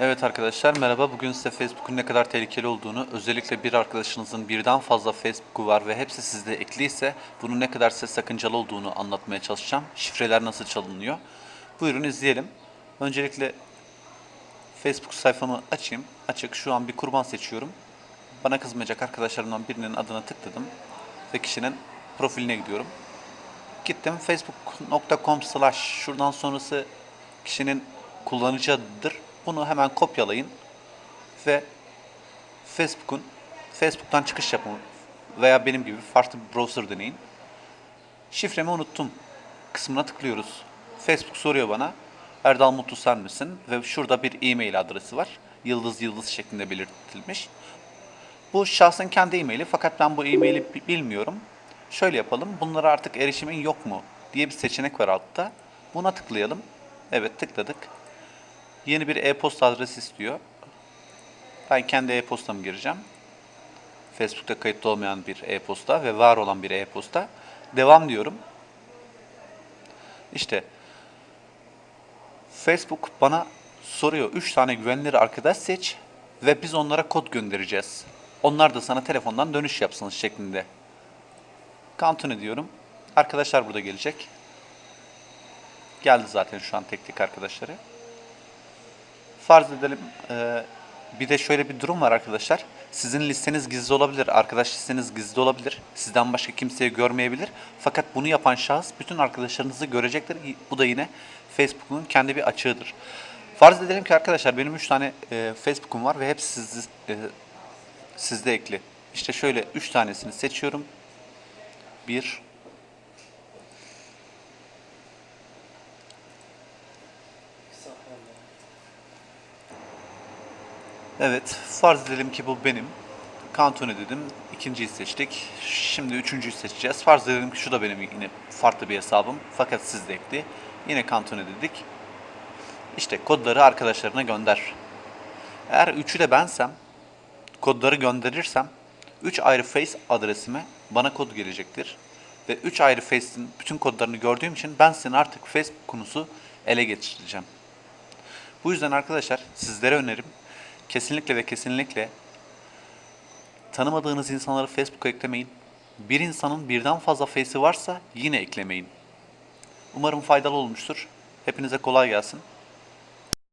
Evet arkadaşlar merhaba. Bugün size Facebook'un ne kadar tehlikeli olduğunu, özellikle bir arkadaşınızın birden fazla Facebook'u var ve hepsi sizde ekliyse bunun ne kadar size sakıncalı olduğunu anlatmaya çalışacağım. Şifreler nasıl çalınıyor? Buyurun izleyelim. Öncelikle Facebook sayfamı açayım. Açık. Şu an bir kurban seçiyorum. Bana kızmayacak arkadaşlarımdan birinin adına tıkladım ve kişinin profiline gidiyorum. Gittim facebook.com slash şuradan sonrası kişinin kullanıcı adıdır. Bunu hemen kopyalayın ve Facebook'un Facebook'tan çıkış yapın veya benim gibi farklı bir browser deneyin. Şifremi unuttum kısmına tıklıyoruz. Facebook soruyor bana Erdal Mutlu sen misin? Ve şurada bir e-mail adresi var. Yıldız yıldız şeklinde belirtilmiş. Bu şahsın kendi e-maili fakat ben bu e-maili bi- bilmiyorum. Şöyle yapalım. Bunlara artık erişimin yok mu diye bir seçenek var altta. Buna tıklayalım. Evet tıkladık. Yeni bir e-posta adresi istiyor. Ben kendi e-postamı gireceğim. Facebook'ta kayıtlı olmayan bir e-posta ve var olan bir e-posta. Devam diyorum. İşte Facebook bana soruyor 3 tane güvenilir arkadaş seç ve biz onlara kod göndereceğiz. Onlar da sana telefondan dönüş yapsın şeklinde. Continue diyorum. Arkadaşlar burada gelecek. Geldi zaten şu an tek tek arkadaşları. Farz edelim e, bir de şöyle bir durum var arkadaşlar. Sizin listeniz gizli olabilir, arkadaş listeniz gizli olabilir. Sizden başka kimseyi görmeyebilir. Fakat bunu yapan şahıs bütün arkadaşlarınızı görecektir. Bu da yine Facebook'un kendi bir açığıdır. Farz edelim ki arkadaşlar benim 3 tane e, Facebook'um var ve hepsi siz, e, sizde ekli. İşte şöyle 3 tanesini seçiyorum. 1 Evet, farz edelim ki bu benim. Kantone dedim. İkinciyi seçtik. Şimdi üçüncüyü seçeceğiz. Farz edelim ki şu da benim yine farklı bir hesabım. Fakat sizde ekli. Yine kantone dedik. İşte kodları arkadaşlarına gönder. Eğer üçü de bensem, kodları gönderirsem, üç ayrı face adresime bana kod gelecektir. Ve üç ayrı face'in bütün kodlarını gördüğüm için ben senin artık Facebook konusu ele geçireceğim. Bu yüzden arkadaşlar sizlere önerim kesinlikle ve kesinlikle tanımadığınız insanları Facebook'a eklemeyin. Bir insanın birden fazla face'i varsa yine eklemeyin. Umarım faydalı olmuştur. Hepinize kolay gelsin.